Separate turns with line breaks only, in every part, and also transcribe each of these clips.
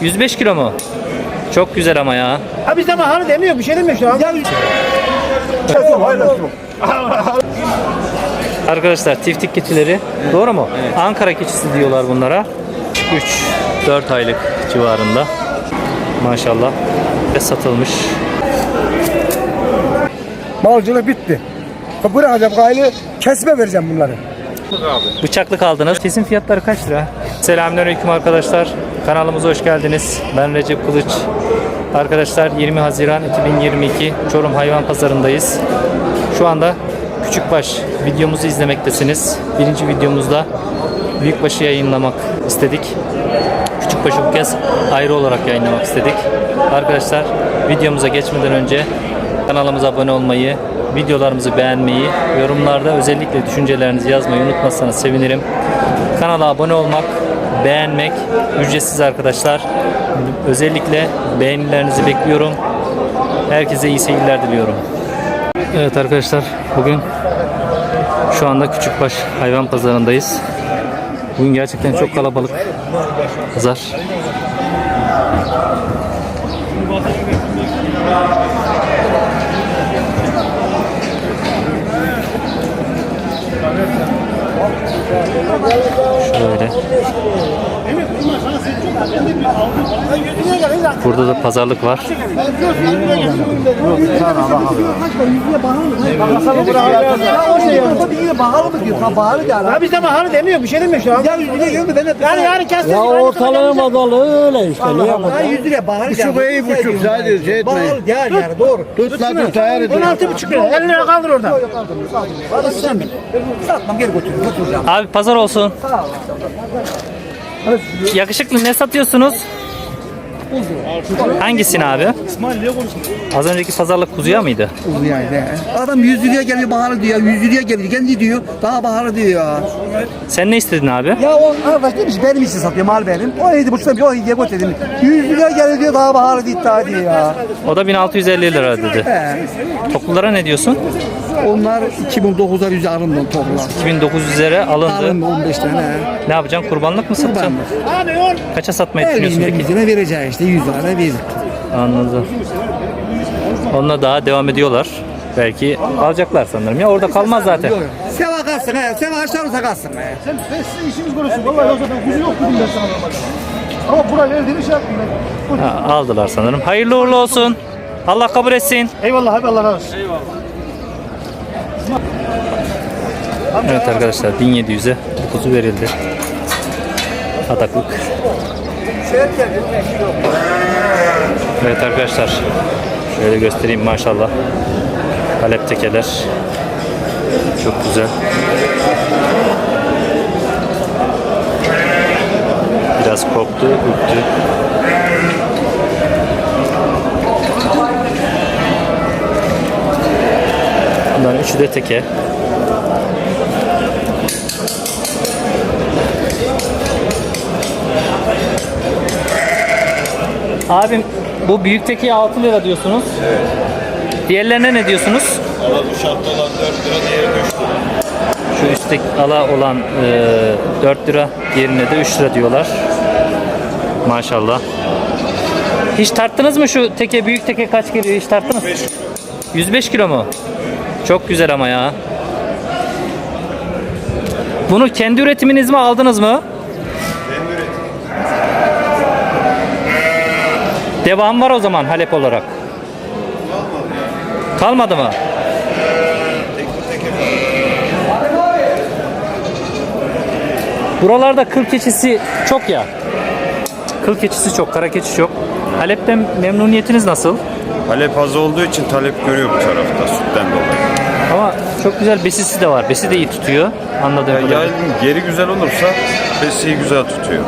105 kilo mu? Çok güzel ama ya.
Ha biz de demiyor bir şey demiyor şu an. Ya,
Arkadaşlar tiftik keçileri doğru mu? Ankara keçisi diyorlar bunlara. 3-4 aylık civarında. Maşallah. Ve satılmış.
Malcılık bitti. Bırakacağım gayri kesme vereceğim bunları.
Bıçaklık aldınız. Kesin fiyatları kaç lira? Selamünaleyküm arkadaşlar. Kanalımıza hoş geldiniz. Ben Recep Kılıç. Arkadaşlar 20 Haziran 2022 Çorum Hayvan Pazarındayız. Şu anda Küçükbaş videomuzu izlemektesiniz. Birinci videomuzda Büyükbaş'ı yayınlamak istedik. Küçükbaş'ı bu kez ayrı olarak yayınlamak istedik. Arkadaşlar videomuza geçmeden önce kanalımıza abone olmayı, videolarımızı beğenmeyi, yorumlarda özellikle düşüncelerinizi yazmayı unutmazsanız sevinirim. Kanala abone olmak, beğenmek ücretsiz arkadaşlar. Özellikle beğenilerinizi bekliyorum. Herkese iyi seyirler diliyorum. Evet arkadaşlar bugün şu anda Küçükbaş hayvan pazarındayız. Bugün gerçekten çok kalabalık pazar. Şöyle. Burada da pazarlık var.
ha biz de baharı demiyor bir şey demiyor şu an. Ya 100 liraya gelme ben de. Yani yarın kestim.
Ya ortalama dalı öyle işte. Ne yapalım?
100 liraya baharı
Buçuk iyi buçuk sadece şey etmeyin.
Baharı değer yani doğru.
Tut lan tut ayar.
16 buçuk lira. 50 lira kaldır orada. Hadi sen bil. Satmam geri götür. Götüreceğim.
Abi pazar olsun. Yakışıklı ne satıyorsunuz? Hangisini abi? Az önceki pazarlık kuzuya mıydı?
Yani. Adam 100 liraya geliyor baharı diyor. 100 liraya geliyor. Kendi diyor. Daha baharı diyor ya.
Sen ne istedin abi?
Ya o arkadaş demiş benim için satıyor mal benim. O yedi buçukta bir o yediye koy dedim. 100 liraya geliyor diyor daha baharı diye iddia ediyor ya.
O da 1650 lira dedi.
He.
Toklulara ne diyorsun?
Onlar 2009'da yüzde alındı toplar.
2900 lira alındı.
Alındı 15 tane.
Ne yapacaksın? Kurbanlık mı satacaksın? Kaça satmayı
50
düşünüyorsun peki?
bizine vereceği işte 100 tane bir.
Anladım. Onunla daha devam ediyorlar. Belki alacaklar sanırım. Ya orada kalmaz zaten.
Seva kalsın he. Seva aşağıda kalsın he.
Sen sizin işiniz görürsün. Vallahi yoksa ben kuzu yok dedim ben sana normalde. Ama buraya verdiğini şey yaptım ben.
Ha, aldılar sanırım. Hayırlı uğurlu olsun. Allah kabul etsin.
Eyvallah hadi Allah razı olsun.
Evet arkadaşlar 1700'e bu kuzu verildi. Adaklık. Evet arkadaşlar şöyle göstereyim maşallah. Halep tekeler. Çok güzel. Biraz korktu, ürktü. Bunların üçü de teke. Abim bu büyük tekiye 6 lira diyorsunuz. Evet. Diğerlerine ne diyorsunuz?
Ama bu şartta olan 4 lira, diğeri 3 lira.
Şu üstteki ala olan e, 4 lira, diğerine de 3 lira diyorlar. Maşallah. Hiç tarttınız mı şu teke, büyük teke kaç geliyor hiç tarttınız? 105 kilo mu? Çok güzel ama ya. Bunu kendi üretiminiz mi aldınız mı? Devam var o zaman Halep olarak. Kalmadı mı? Buralarda kıl keçisi çok ya. Kıl keçisi çok, kara keçi çok. Halep'ten memnuniyetiniz nasıl?
Halep az olduğu için talep görüyor bu tarafta sütten dolayı.
Ama çok güzel besisi de var. Besi de iyi tutuyor. Anladığım
Ya,
kadarıyla.
geri güzel olursa besiyi güzel tutuyor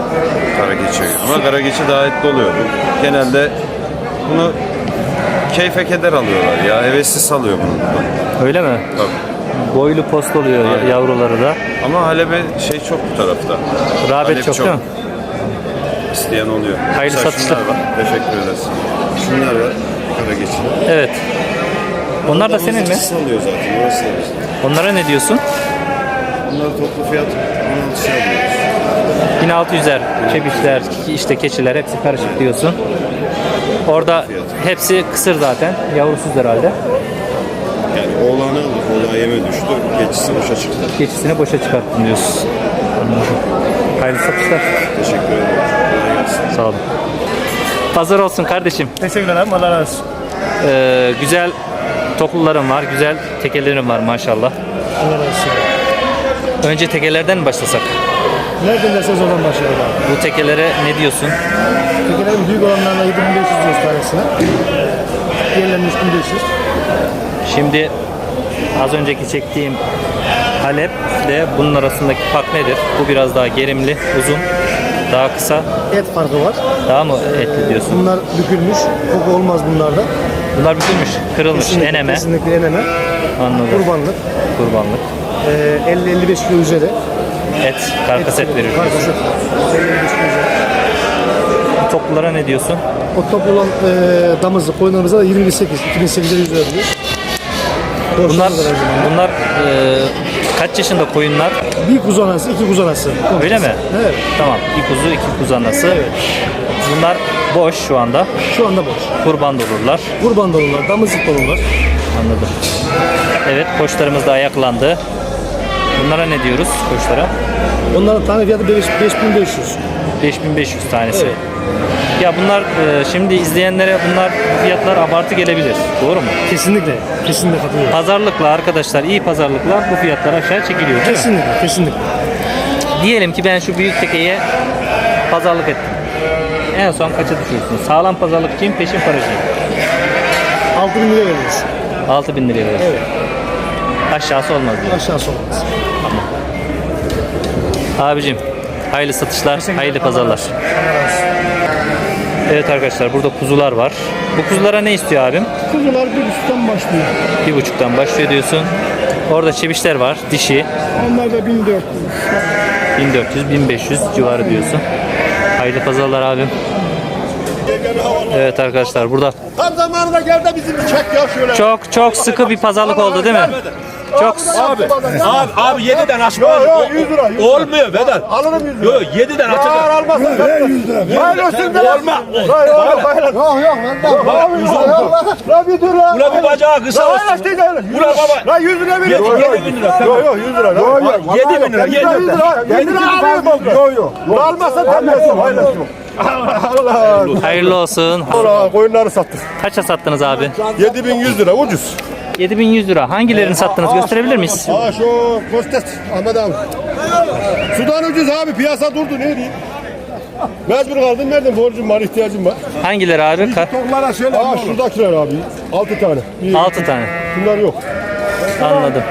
kara geçiyi. Ama kara geçi daha etli oluyor. Genelde bunu keyfe keder alıyorlar ya. Hevesli salıyor bunu.
Öyle mi?
Tabii.
Boylu post oluyor ya- yavruları da.
Ama Halep'e şey çok bu tarafta.
Rağbet
Halep
çok, değil mi?
İsteyen oluyor.
Hayırlı
Mesela
satışlar.
Teşekkür ederiz. Şunlar var. Kara geçi.
Evet. Onlar da senin mi?
Salıyor zaten. Orası da bizim.
Onlara ne diyorsun?
Bunları toplu fiyat 16 alıyoruz.
1600'er çebişler, işte keçiler hepsi karışık diyorsun. Orada hepsi kısır zaten. Yavrusuz herhalde.
Yani oğlanı oğlan yeme düştü. Keçisi boşa çıktı.
Keçisini boşa çıkarttın diyorsun. Anladım. Hayırlı satışlar.
Teşekkür ederim. Kolay gelsin.
Sağ olun. Pazar olsun kardeşim.
Teşekkürler abi. Allah razı olsun.
Ee, güzel toplularım var, güzel tekelerim var maşallah.
Allah razı olsun.
Önce tekelerden mi başlasak?
Nereden derseniz oradan başlayalım abi.
Bu tekelere ne diyorsun?
Tekelerin büyük olanlarına 7500 diyoruz tanesine. Diğerlerinin 3500.
Şimdi az önceki çektiğim Halep de bunun arasındaki fark nedir? Bu biraz daha gerimli, uzun, daha kısa,
Et farkı var.
daha mı etli diyorsun?
Bunlar bükülmüş. Koku olmaz bunlarda.
Bunlar bükülmüş, kırılmış, eneme.
Kesinlikle eneme.
Anladım.
Kurbanlık.
Kurbanlık.
Ee, 50-55 kilo üzeri.
Et, karkas et verir.
Karkas et. 50-55 kilo üzeri.
Toplulara ne diyorsun?
O top olan e, damızlı koyunlarımıza da 28, 2800 lira diyor.
Bunlar bunlar e, kaç yaşında koyunlar?
Bir kuzu anası, iki kuzu anası.
Öyle mi?
Evet.
Tamam. Bir kuzu, iki kuzu anası. Bunlar boş şu anda.
Şu anda boş.
Kurban da olurlar.
Kurban da olurlar, damızlık da olurlar.
Anladım. Evet, koçlarımız da ayaklandı. Bunlara ne diyoruz koçlara?
Onların tane fiyatı 5, 5500.
5500 tanesi.
Evet.
Ya bunlar e, şimdi izleyenlere bunlar fiyatlar abartı gelebilir. Doğru mu?
Kesinlikle. Kesinlikle katılıyorum.
Pazarlıkla arkadaşlar iyi pazarlıkla bu fiyatlar aşağı çekiliyor değil mi?
Kesinlikle, kesinlikle.
Diyelim ki ben şu büyük tekeye pazarlık ettim. En son kaça düşüyorsun? Sağlam pazarlıkçıyım, peşin paracıyım.
6000 lira veririz.
6000 liraya verir.
Evet.
Aşağısı olmaz diyor.
Aşağısı olmaz.
Abicim hayırlı satışlar, hayırlı
Allah
pazarlar.
razı olsun. Allah razı olsun.
Evet arkadaşlar burada kuzular var. Bu kuzulara ne istiyor abim?
Kuzular bir üstten başlıyor.
Bir buçuktan başlıyor diyorsun. Orada çebişler var, dişi.
Onlar da 1400.
1400-1500 civarı diyorsun. Hayırlı pazarlar abim. Evet arkadaşlar burada
Tam zamanında gel de bizim çek ya şöyle.
çok çok sıkı bir pazarlık oldu değil mi? Çok
Abi, abi, abi 7'den aşağı
Yo, yo, 100 lira, 100 lira.
Olmuyor Vedat.
Alırım 100 lira.
Yo 7'den
Eğer
aşağı.
almazsan ben 100 lira. Hayır olsun de.
Olma.
Yok yok hayır. Yok yok ben de. Yok yok. La bir dur la.
Buna bir bacağı kısa
La
olsun.
hayır değil öyle.
Buna baba.
La 100 lira veriyorum.
yedi bin lira,
Yok yok 100 lira. Yok yok.
7 bin lira. 7
100 lira. 100 lira alıyorum. Yok yok. La almazsan paylaşıyorum. Paylaşıyorum. Allah
hayırlı olsun.
Allah koyunları sattık.
Kaça sattınız abi?
7100 lira ucuz.
7100 lira. Hangilerini sattınız gösterebilir miyiz?
Aa şu postet Ahmet abi. Sudan ucuz abi piyasa durdu ne diyeyim. Mecbur kaldım nereden borcum var ihtiyacım var.
Hangileri abi? Ka-
Toklara söyle. Aa şuradakiler abi. 6 tane. Bir,
6 tane.
Bunlar yok.
Anladım.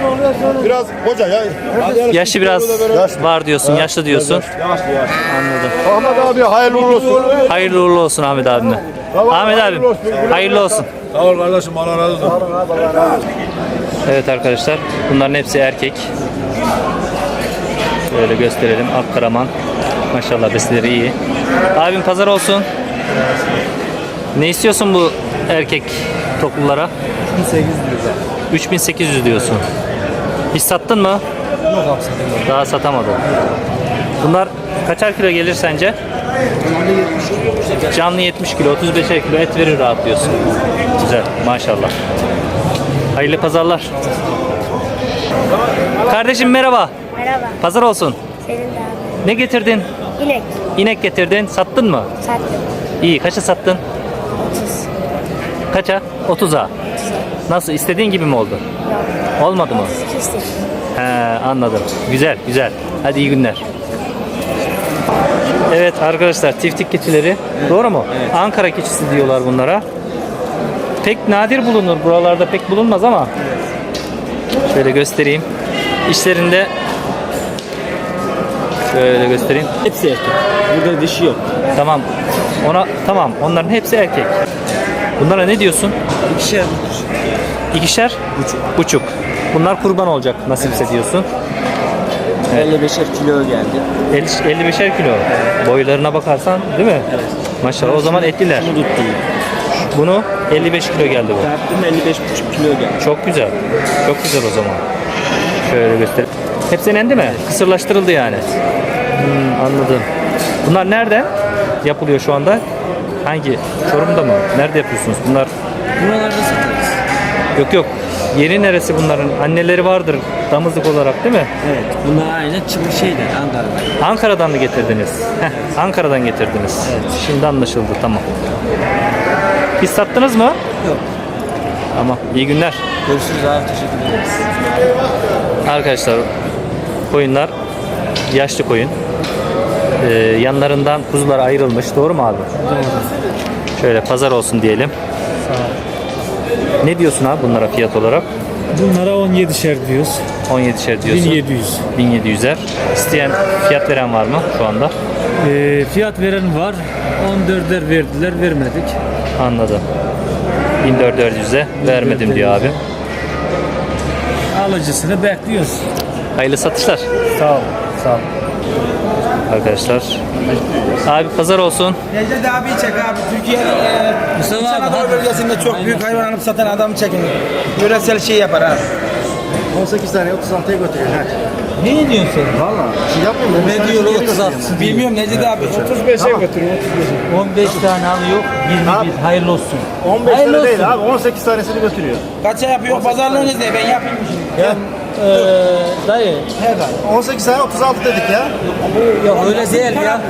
Biraz koca ya.
Yaşı biraz var diyorsun, yaşlı diyorsun. Anladım.
Ahmet abi hayırlı uğurlu olsun.
Hayırlı uğurlu olsun Ahmet abime. Ahmet abim hayırlı olsun.
Sağ ol kardeşim Allah razı olsun.
Evet arkadaşlar bunların hepsi erkek. Şöyle gösterelim. Akkaraman. Maşallah besileri iyi. Abim pazar olsun. Ne istiyorsun bu erkek toklulara? 3800 diyorsun. Hiç sattın mı? Yok abi Daha satamadın. Bunlar kaçar kilo gelir sence? Canlı 70 kilo, 35 kilo et verir rahat diyorsun. Güzel, maşallah. Hayırlı pazarlar. Kardeşim merhaba.
Merhaba,
Pazar olsun.
senin de abi.
Ne getirdin?
İnek,
İnek getirdin. Sattın mı?
sattım.
İyi. Kaça sattın?
30.
Kaça? 30'a. Nasıl? İstediğin gibi mi oldu?
Yok,
Olmadı mı?
32 istedim.
He, anladım. Güzel, güzel. Hadi iyi günler. Evet arkadaşlar tiftik keçileri. Doğru mu? Ankara keçisi diyorlar bunlara. Pek nadir bulunur. Buralarda pek bulunmaz ama. Şöyle göstereyim. İşlerinde şöyle göstereyim.
Hepsi erkek. Burada dişi yok.
Tamam. Ona tamam. Onların hepsi erkek. Bunlara ne diyorsun?
İkişer.
İkişer? Buçuk. Buçuk. Bunlar kurban olacak nasipse diyorsun.
55'er kilo geldi.
50 55'er kilo. Boylarına bakarsan değil mi? Evet. Maşallah o zaman etliler.
Bunu tuttum.
Bunu 55 kilo geldi bu.
Tarttım 55,5 kilo geldi.
Çok güzel. Çok güzel o zaman. Şöyle göster. Hepsi endi mi? Kısırlaştırıldı yani. Hmm, anladım. Bunlar nerede yapılıyor şu anda? Hangi? Çorum'da mı? Nerede yapıyorsunuz? Bunlar
Buralarda.
Yok yok. Yeri neresi bunların? Anneleri vardır damızlık olarak değil mi?
Evet. Bunlar aynen çıkmış şeyler Ankara'da.
Ankara'dan mı getirdiniz? Heh, Ankara'dan getirdiniz. Şimdi anlaşıldı tamam. Biz sattınız mı?
Yok.
Tamam. İyi günler.
Görüşürüz abi. Teşekkür ederiz.
Arkadaşlar koyunlar yaşlı koyun. Ee, yanlarından kuzular ayrılmış. Doğru mu abi? Doğru. Şöyle pazar olsun diyelim. Ne diyorsun abi bunlara fiyat olarak?
Bunlara 17'şer diyoruz.
17'şer diyorsun.
1700.
1700'er. İsteyen fiyat veren var mı şu anda?
Ee, fiyat veren var. 14'er verdiler, vermedik.
Anladım. 1400'e vermedim diyor abi.
Alıcısını bekliyoruz.
Hayırlı satışlar.
Sağ ol. Sağ ol.
Arkadaşlar. Abi pazar olsun.
Necdet abi çek abi. Türkiye'nin e,
Mustafa
İç
abi,
Anadolu bölgesinde çok
Aynen.
büyük hayvan alıp satan adamı çekin. Yöresel şey yapar abi.
18 tane 36'ya götürüyor. Ha.
Ne diyorsun sen?
Valla. Şey yapmıyorum.
Ne diyor 36?
Bilmiyorum Necdet abi.
35'e götürüyor.
15 tane alıyor, 21. Hayırlı olsun.
15
Hayırlı
tane değil abi 18 tanesini götürüyor.
Kaça yapıyor pazarlığınız ne? Ben yapayım şimdi?
Ya, e, dayı,
18 tane 36 dedik ya.
yok öyle değil ya.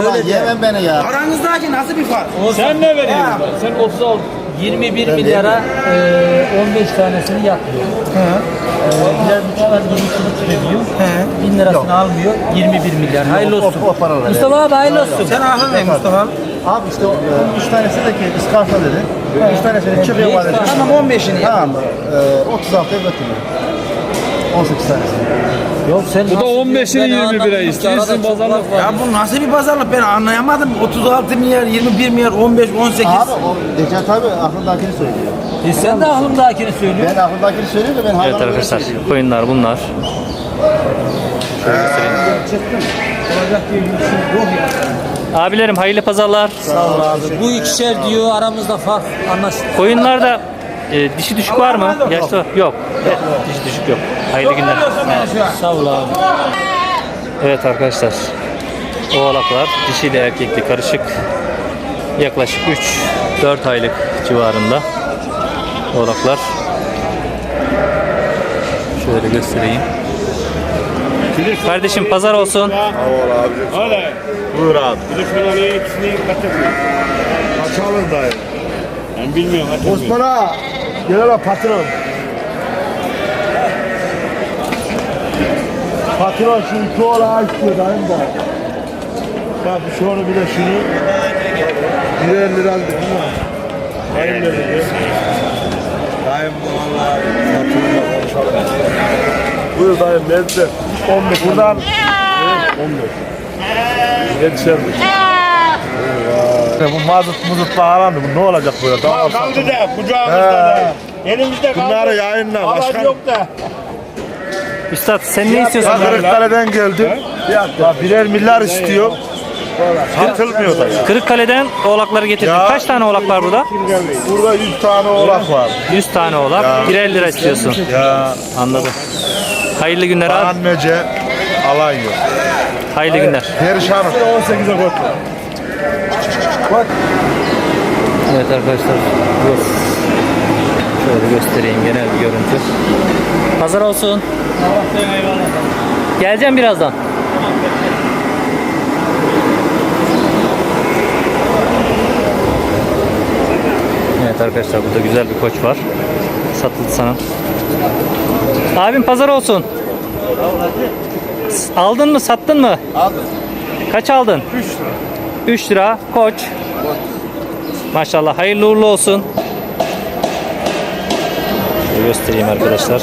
Ulan yemem beni ya.
Aranızdaki nasıl bir fark?
Sen ne veriyorsun? Sen 36. 21 milyara e, 15 tanesini. E, biraz buçuklar 20 kilo veriyor. 1000 lirasını almıyor. 21 milyar. Hayırlı olsun.
O, o.
Mustafa abi hayırlı olsun.
Sen aklın ne Mustafa abi?
Abi işte 3 tanesi de ki iskarta dedi. 3 tanesini çıkıyor var dedi.
Tamam 15'ini yap.
Tamam. E, 36'ya götürüyor. 18 tanesini.
Yok sen
Bu da 15'ini 21'e istiyorsun pazarlık
Ya bu nasıl bir pazarlık ben anlayamadım. 36 milyar, 21 milyar, 15, 18.
Abi o Necati abi aklındakini söylüyor.
E sen de aklımdakini söylüyorsun.
Ben aklındakini söylüyorum da ben
Evet arkadaşlar koyunlar bunlar. Abilerim hayırlı pazarlar.
Bu ikişer diyor aramızda fark anlaştık.
Koyunlarda e, dişi düşük var mı? Yaşlı yok. Evet, dişi düşük yok. Hayırlı günler.
Sağ ol abi.
Evet arkadaşlar. Oğlaklar dişiyle erkekli karışık. Yaklaşık 3-4 aylık civarında. Oğlaklar. Şöyle göstereyim. Kardeşim pazar olsun.
Öyle.
Buyur abi.
Bir de şöyle oraya ikisini katabiliyor.
Açalım dayı.
Ben bilmiyorum. Atılmıyor.
Osman ağa. Gel hele patron. Patron şu iki oğlağı istiyor dayım da. Bak şu onu bir de şunu. Birer lira aldık değil mi? Dayım dedi? Dayım vallahi patronla konuşalım. Buyur dayım ne dedi? 15 buradan. Evet, 15. Yetişermiş. Bu mazot muzut bağlandı. Bu ne olacak böyle? Tamam.
Kaldı da kucağımızda da. Elimizde kaldı.
Bunları yayınla
Alan yok da.
Üstad sen ne istiyorsun?
Ya Kırıkkale'den geldim. Ya birer milyar istiyor. Satılmıyor da ya.
Kırıkkale'den oğlakları getirdik.
Ya.
Kaç tane oğlak var burada?
Burada 100 tane oğlak var.
100 tane oğlak. Birer lira istiyorsun.
Ya
Anladım. Hayırlı günler abi.
Anmece alan yok.
Hayırlı günler.
Perişanım. 18'e koy.
Evet arkadaşlar. Bu. Şöyle göstereyim genel bir görüntü. Pazar olsun. Geleceğim birazdan. Evet arkadaşlar burada güzel bir koç var. Satıldı sana. Abim pazar olsun. Aldın mı sattın mı?
Aldım.
Kaç aldın? 3 lira. 3 lira koç. Maşallah hayırlı uğurlu olsun. Şöyle göstereyim arkadaşlar.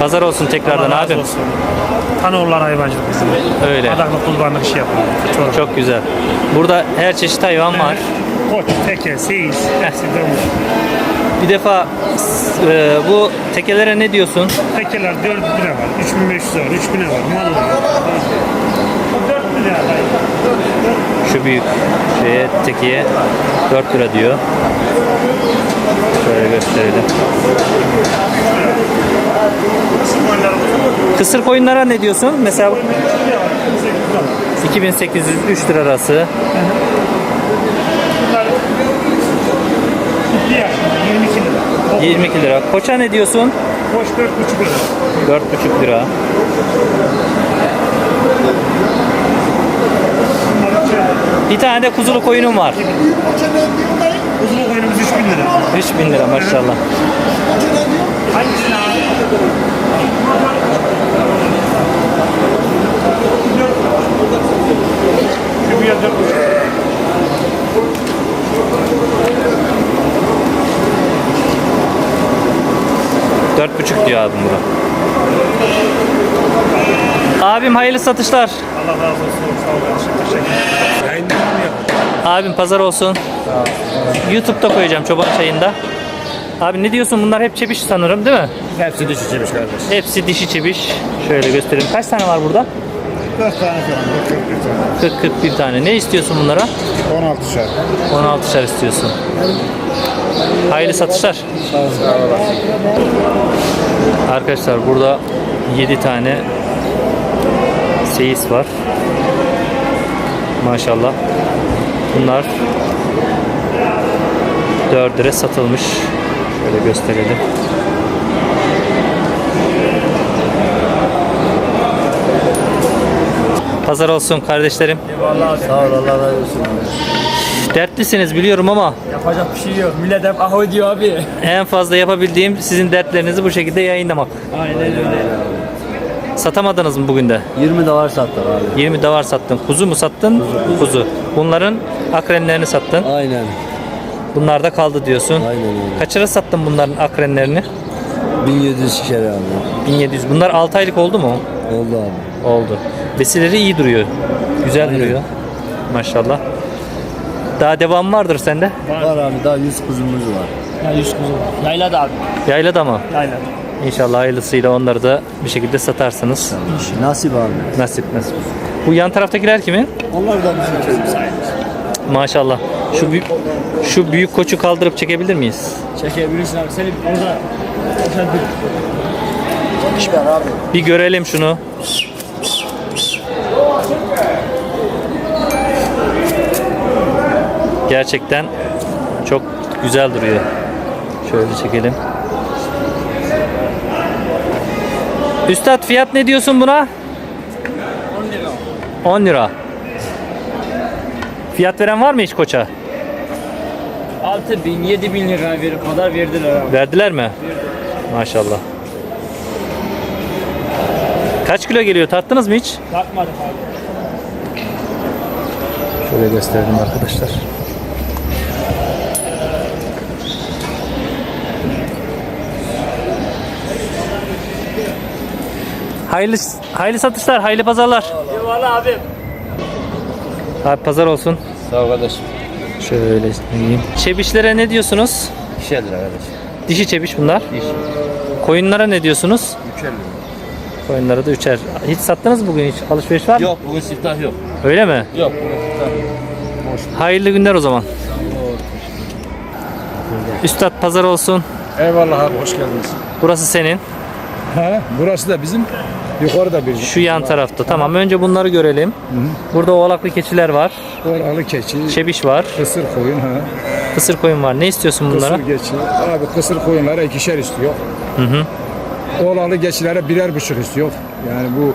Pazar olsun tekrardan abi.
Tanoğullar hayvancılık bizim.
Öyle.
Adaklı kurbanlık işi yapıyorlar. Çok.
Çok güzel. Burada her çeşit hayvan var.
Koç, teke, seyis, hepsi dönmüş.
Bir defa e, bu tekelere ne diyorsun?
Tekeler 4 lira var, 3500 var, 3000'e var, mal var. 4 lira. lira.
Şu büyük şeye tekiye 4 lira diyor. Şöyle gösterelim. Kısır koyunlara ne diyorsun? Mesela 2800-3 lira arası.
Bir Diğer 22 lira. Top.
22 lira. Koça ne diyorsun?
Koç 4,5 lira.
4,5 lira. Bir tane de kuzulu koyunum var.
Kuzulu koyunumuz 3000 lira.
3000 lira maşallah.
Hangisini 4,5
diyor abim bura. Abim hayırlı satışlar.
Allah razı olsun. Sağ ol kardeşim. Teşekkür
Abim pazar olsun. YouTube'da koyacağım çoban çayında. Abi ne diyorsun bunlar hep çebiş sanırım değil mi?
Hepsi dişi çebiş kardeş.
Hepsi dişi çebiş. Şöyle göstereyim. Kaç tane var burada?
4 tane falan.
40-41 tane. Ne istiyorsun bunlara?
16 şer.
16'şer istiyorsun. Hayırlı satışlar. Arkadaşlar burada 7 tane seyis var. Maşallah. Bunlar 4 lira satılmış. Şöyle gösterelim. Pazar olsun kardeşlerim.
Sağ ol Allah razı olsun.
Dertlisiniz biliyorum ama
Yapacak bir şey yok. Millet hep aho diyor abi.
en fazla yapabildiğim sizin dertlerinizi bu şekilde yayınlamak.
Aynen öyle.
Satamadınız mı bugün de?
20 de var sattık abi.
20 davar sattın. Kuzu mu sattın? Kuzu. Bunların akrenlerini sattın.
Aynen.
Bunlar da kaldı diyorsun.
Aynen öyle.
Kaçıra sattın bunların akrenlerini?
1700 kere abi.
1700. Bunlar 6 aylık oldu mu?
Oldu abi.
Oldu. Besileri iyi duruyor. Güzel duruyor. Maşallah. Daha devam vardır sende.
Var abi daha 100 kuzumuz var.
Ya 100 kuzu var. Yayla da abi.
Yaylada mı?
Yayla.
İnşallah hayırlısıyla onları da bir şekilde satarsınız.
Nasip abi.
Nasip nasip. Bu yan taraftakiler kimin?
Onlar da bizim
Maşallah. Şu büyük, şu büyük koçu kaldırıp çekebilir miyiz?
Çekebilirsin abi. Seni orada
ver abi.
Bir görelim şunu. Gerçekten çok güzel duruyor. Şöyle çekelim. Üstad fiyat ne diyorsun buna? 10 lira. 10 lira. Fiyat veren var mı hiç koça?
6 bin, 7 bin lira verip kadar verdiler abi.
Verdiler mi? Maşallah. Kaç kilo geliyor? Tarttınız mı hiç?
Takmadık abi.
Şöyle gösterelim arkadaşlar. Hayırlı, hayırlı satışlar, hayırlı pazarlar.
Eyvallah abim.
Abi pazar olsun.
Sağ ol kardeşim.
Şöyle diyeyim. Çebişlere ne diyorsunuz?
2 lira kardeşim.
Dişi çebiş bunlar. Koyunlara ne diyorsunuz?
3 lira.
Koyunlara da üçer. Hiç sattınız mı bugün hiç? Alışveriş var mı?
Yok bugün siftah yok.
Öyle mi?
Yok bugün siftah yok.
Hayırlı günler o zaman. Üstad pazar olsun.
Eyvallah abi hoş geldiniz.
Burası senin.
Ha, burası da bizim. Yukarıda bir.
Şu yan tarafta. Tamam önce bunları görelim. Burada oğlaklı keçiler var.
Oralı keçi,
Çebiş var.
kısır koyun ha.
Kısır koyun var. Ne istiyorsun bunlara?
Kısır geçi. Abi kısır koyunlara ikişer istiyor.
Hı hı.
Oğlalı geçilere birer buçuk istiyor. Yani bu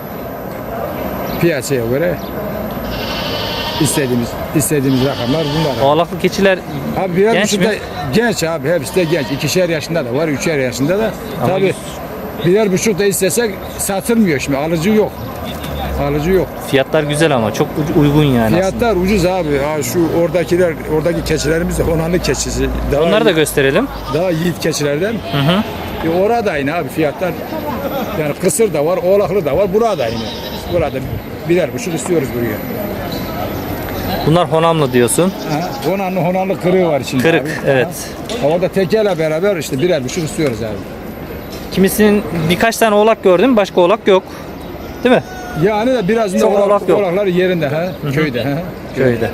piyasaya göre istediğimiz istediğimiz rakamlar bunlar.
Oğlaklı keçiler
Abi birer
Genç
buçuk
mi?
da genç abi hepsi de genç. İkişer yaşında da var, üçer yaşında da.
Ama
Tabii birer buçuk da istesek satılmıyor şimdi. Alıcı yok. Alıcı yok.
fiyatlar güzel ama çok uygun yani aslında.
Fiyatlar ucuz abi. Ha şu oradakiler, oradaki keçilerimiz de onanlı keçisi. Daha
Onları da gösterelim.
daha yiğit keçilerden.
Hı hı.
E, orada aynı abi fiyatlar. Yani kısır da var, oğlaklı da var. Burada aynı. Burada birer buçuk istiyoruz buraya.
Bunlar honamlı diyorsun.
Ha, honanlı honanlı kırığı var içinde
Kırık
abi.
evet.
Ha, orada tekerle beraber işte birer buçuk istiyoruz abi.
Kimisinin birkaç tane oğlak gördüm. Başka oğlak yok. Değil mi?
Yani de biraz da
Çok
oğlak,
oğlak yok.
oğlaklar yerinde ha, köyde. Ha.
Köyde.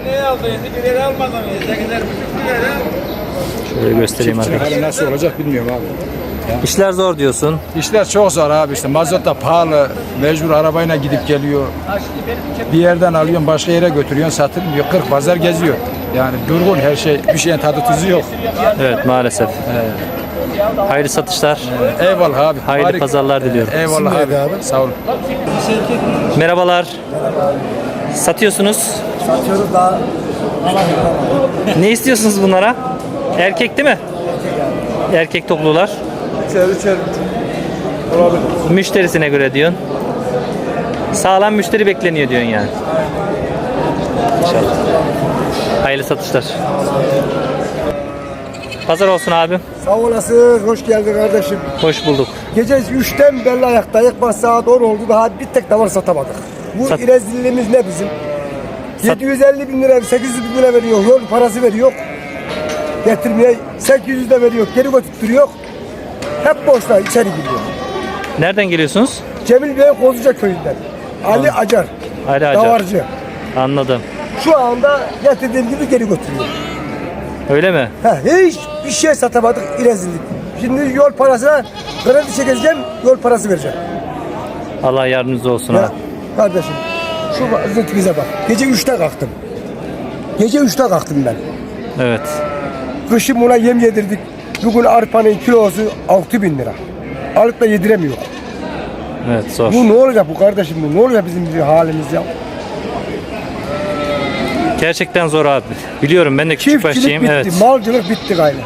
Şöyle göstereyim
Çiftçinin
arkadaşlar.
hali nasıl olacak bilmiyorum abi.
İşler zor diyorsun.
İşler çok zor abi işte mazot da pahalı. Mecbur arabayla gidip geliyor. Bir yerden alıyorsun başka yere götürüyorsun satılmıyor. 40 pazar geziyor. Yani durgun her şey bir şeyin tadı tuzu yok.
Evet maalesef. Hayırlı satışlar.
Eyvallah abi.
Hayırlı
Harika.
pazarlar diliyorum.
Eyvallah abi. Sağ olun.
Merhabalar. Satıyorsunuz.
Satıyoruz daha.
Ne istiyorsunuz bunlara? Erkek değil mi? Erkek toplular.
İçeri içeri. Olabilir.
Müşterisine göre diyorsun. Sağlam müşteri bekleniyor diyorsun yani. İnşallah. Hayırlı satışlar. Pazar olsun abim.
Sağ olasın. Hoş geldin kardeşim.
Hoş bulduk.
Gece 3'ten beri ayaktayız. Bak saat 10 oldu. Daha bir tek davar satamadık. Bu
Sat-
rezilliğimiz ne bizim? 750 bin lira, 800 bin lira veriyor. Yol parası veriyor. Getirmeye 800 de veriyor. Geri götürtüyor. Hep boşlar içeri giriyor.
Nereden geliyorsunuz?
Cemil Bey Kozluca köyünden. Ali Acar.
Ali Acar.
Davarcı.
Anladım.
Şu anda getirdiğim gibi geri götürüyor.
Öyle mi?
Ha, hiç bir şey satamadık rezillik. Şimdi yol parasına kredi çekeceğim, yol parası vereceğim.
Allah yardımcınız olsun
Ya
ha.
kardeşim şu vaziyetimize bak. Gece 3'te kalktım. Gece 3'te kalktım ben.
Evet.
Kışın buna yem yedirdik. Bugün arpanın kilosu 6000 bin lira. Alıp da yediremiyor.
Evet zor.
Bu ne olacak bu kardeşim bu? Ne olacak bizim bir halimiz ya?
Gerçekten zor abi. Biliyorum ben de küçük
Çiftçilik
başçıyım.
bitti,
Evet.
malcılık bitti gayrı.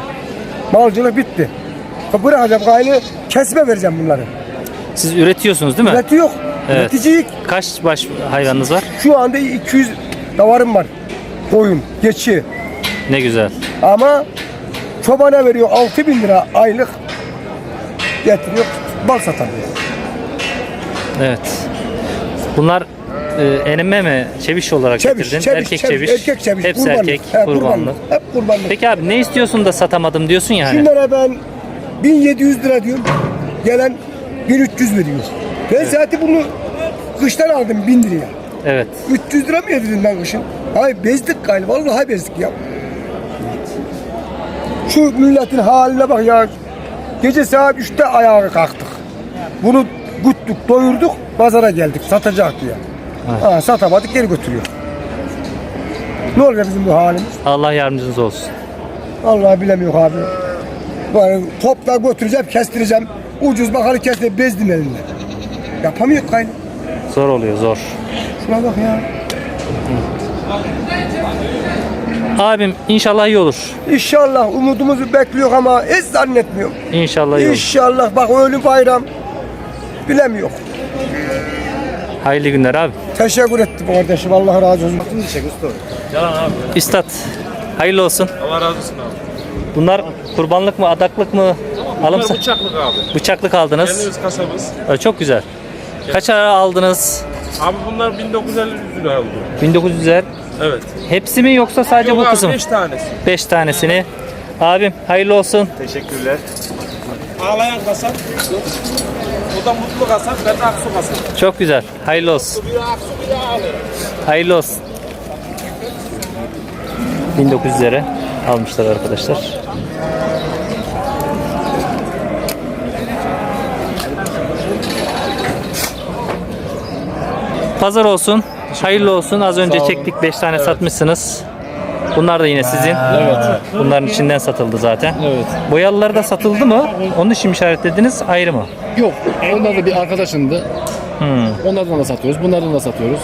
Malcılık bitti. Bırakacağım gayrı, kesme vereceğim bunları.
Siz üretiyorsunuz değil mi?
Üreti yok.
Evet.
Üreticilik.
Kaç baş hayvanınız var?
Şu anda 200 davarım var. Koyun, geçi.
Ne güzel.
Ama çobana veriyor 6000 bin lira aylık. Getiriyor, bal satamıyor.
Evet. Bunlar e, enime mi? Çeviş olarak
Çeviş,
getirdin.
çeviş,
erkek
çeviş, erkek çeviş.
Hepsi
kurbanlık.
erkek.
He,
kurbanlı.
Hep kurbanlık.
Peki abi ne istiyorsun da satamadım diyorsun ya hani.
Şunlara ben 1700 lira diyorum. Gelen 1300 veriyor. Ben zaten bunu kıştan aldım 1000 liraya.
Evet.
300 lira mı yedirdin ben kışın? Hayır bezdik galiba. Vallahi bezdik ya. Şu milletin haline bak ya. Gece saat 3'te ayağa kalktık. Bunu guttuk, doyurduk, pazara geldik. Satacak diye. Ha, satamadık, geri götürüyor. Ne olacak bizim bu halimiz?
Allah yardımcınız olsun.
Vallahi bilemiyorum abi. Böyle topla götüreceğim, kestireceğim. Ucuz bakarı kestirip bezdim elimle. Yapamıyor kaynı.
Zor oluyor zor.
Şuna bak ya.
Abim inşallah iyi olur.
İnşallah umudumuzu bekliyor ama hiç zannetmiyorum.
İnşallah iyi olur.
İnşallah bak ölü bayram. Bilemiyor.
Hayırlı günler abi.
Teşekkür ettim kardeşim. Allah razı olsun.
Üstad hayırlı olsun.
Allah razı olsun abi.
Bunlar kurbanlık mı, adaklık mı? Alım
Bunlar bıçaklık abi.
Bıçaklık aldınız.
Kendimiz kasabız.
Ee, Çok güzel. Kaç ara aldınız?
Abi bunlar 1950 lira oldu.
1900'er.
Evet.
Hepsi mi yoksa sadece
Yok
bu
abi
kısım?
5 tanesi.
5 tanesini. Abim hayırlı olsun.
Teşekkürler. Ağlayan kasap. O da mutlu kasap. Ben de aksu kasap.
Çok güzel. Hayırlı olsun.
Biri aksu biri ağlıyor.
Hayırlı olsun. 1900'lere almışlar arkadaşlar. Pazar olsun. Hayırlı olsun. Az önce çektik 5 tane satmışsınız. Bunlar da yine sizin. Evet. Bunların içinden satıldı zaten.
Evet.
Boyalılar da satıldı mı? Onun için mi işaretlediniz? Ayrı mı?
Yok. Onlar da bir arkadaşındı.
Hmm.
Onlardan da satıyoruz. Bunlardan da satıyoruz.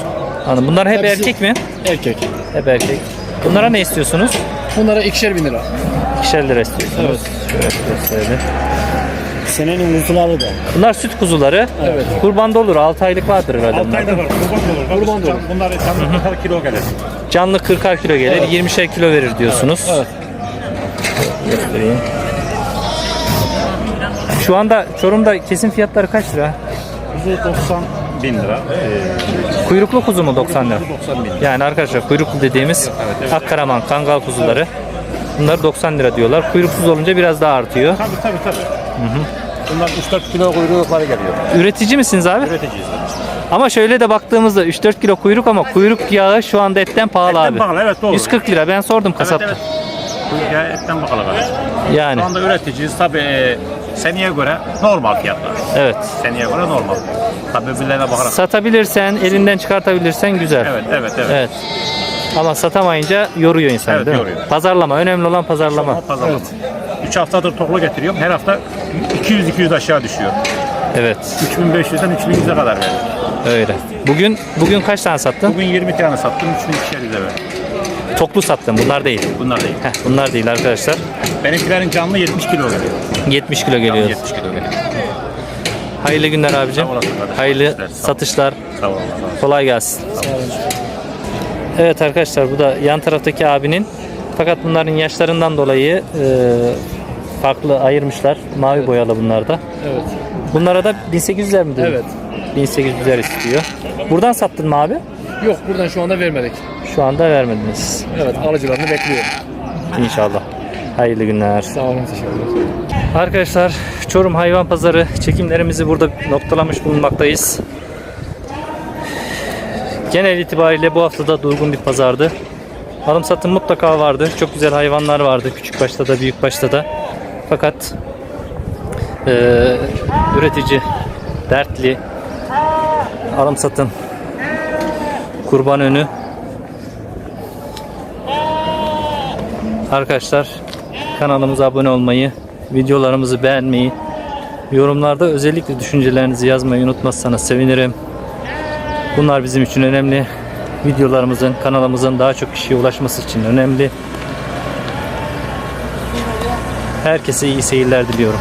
Anladım. Bunlar hep
Hepsi-
erkek mi?
Erkek.
Hep erkek. Bunlara ne istiyorsunuz?
Bunlara ikişer bin lira.
İkişer lira istiyorsunuz. Şöyle gösterelim.
Senenin kuzuları da.
Bunlar süt kuzuları.
Evet.
Kurbanda olur. 6 aylık vardır herhalde. bunlar.
Ayda var. Kurban olur.
Kurban da olur.
Bunlar canlı 40 kilo gelir.
Canlı 40'ar kilo gelir. 20'şer kilo verir diyorsunuz.
Evet.
Göstereyim. Şu anda Çorum'da kesim fiyatları kaç lira?
Kuzu 90 bin lira.
Kuyruklu kuzu mu 90 lira?
90 bin.
Yani arkadaşlar kuyruklu dediğimiz Akkaraman, Kangal kuzuları. Bunlar 90 lira diyorlar. Kuyruksuz olunca biraz daha artıyor.
Tabii tabii tabii.
Bunlar 3-4 kilo kuyrukları geliyor.
Üretici misiniz abi?
Üreticiyiz.
Ama şöyle de baktığımızda 3-4 kilo kuyruk ama kuyruk yağı şu anda etten pahalı
Etten
abi.
pahalı, evet, doğru.
140 lira ben sordum
Evet
kasapta.
evet. Kuyruk yağı etten bakalım.
Yani
Şu anda üreticiyiz. Tabii e, seneye göre normal fiyatlar.
evet.
Seneye göre normal. Tabii birbirlerine bakarak.
Satabilirsen, elinden çıkartabilirsen güzel.
Evet evet evet.
Evet. Ama satamayınca yoruyor insanı
Evet,
değil mi?
yoruyor.
Pazarlama. Önemli olan pazarlama.
Ama pazarlama. 3 haftadır toplu getiriyorum. Her hafta 200-200 aşağı düşüyor.
Evet.
3500'den 3100'e kadar verdik.
Öyle. Bugün bugün kaç tane sattın?
Bugün 20 tane sattım. 3200'e verdim.
Toplu sattın. Bunlar değil.
Bunlar değil.
Heh, bunlar değil arkadaşlar.
Benimkilerin canlı 70 kilo geliyor.
70 kilo
Canlı
geliyor.
70 kilo geliyor.
Hayırlı günler abicim.
Sağ olasın kardeşim.
Hayırlı
Sağ
satışlar.
Sağ olun.
Kolay gelsin. Evet arkadaşlar bu da yan taraftaki abinin. Fakat bunların yaşlarından dolayı e, farklı ayırmışlar. Mavi boyalı bunlar da.
Evet.
Bunlara da 1800'ler mi dedin?
Evet.
1800'ler istiyor. Buradan sattın mı abi?
Yok buradan şu anda vermedik.
Şu anda vermediniz.
Evet alıcılarını bekliyor.
İnşallah. Hayırlı günler.
Sağ olun teşekkür ederim.
Arkadaşlar Çorum Hayvan Pazarı çekimlerimizi burada noktalamış bulunmaktayız. Genel itibariyle bu hafta da durgun bir pazardı. Alım satım mutlaka vardı. Çok güzel hayvanlar vardı. Küçük başta da büyük başta da. Fakat eee, üretici dertli alım satım kurban önü Arkadaşlar kanalımıza abone olmayı, videolarımızı beğenmeyi, yorumlarda özellikle düşüncelerinizi yazmayı unutmazsanız sevinirim. Bunlar bizim için önemli. Videolarımızın, kanalımızın daha çok kişiye ulaşması için önemli. Herkese iyi seyirler diliyorum.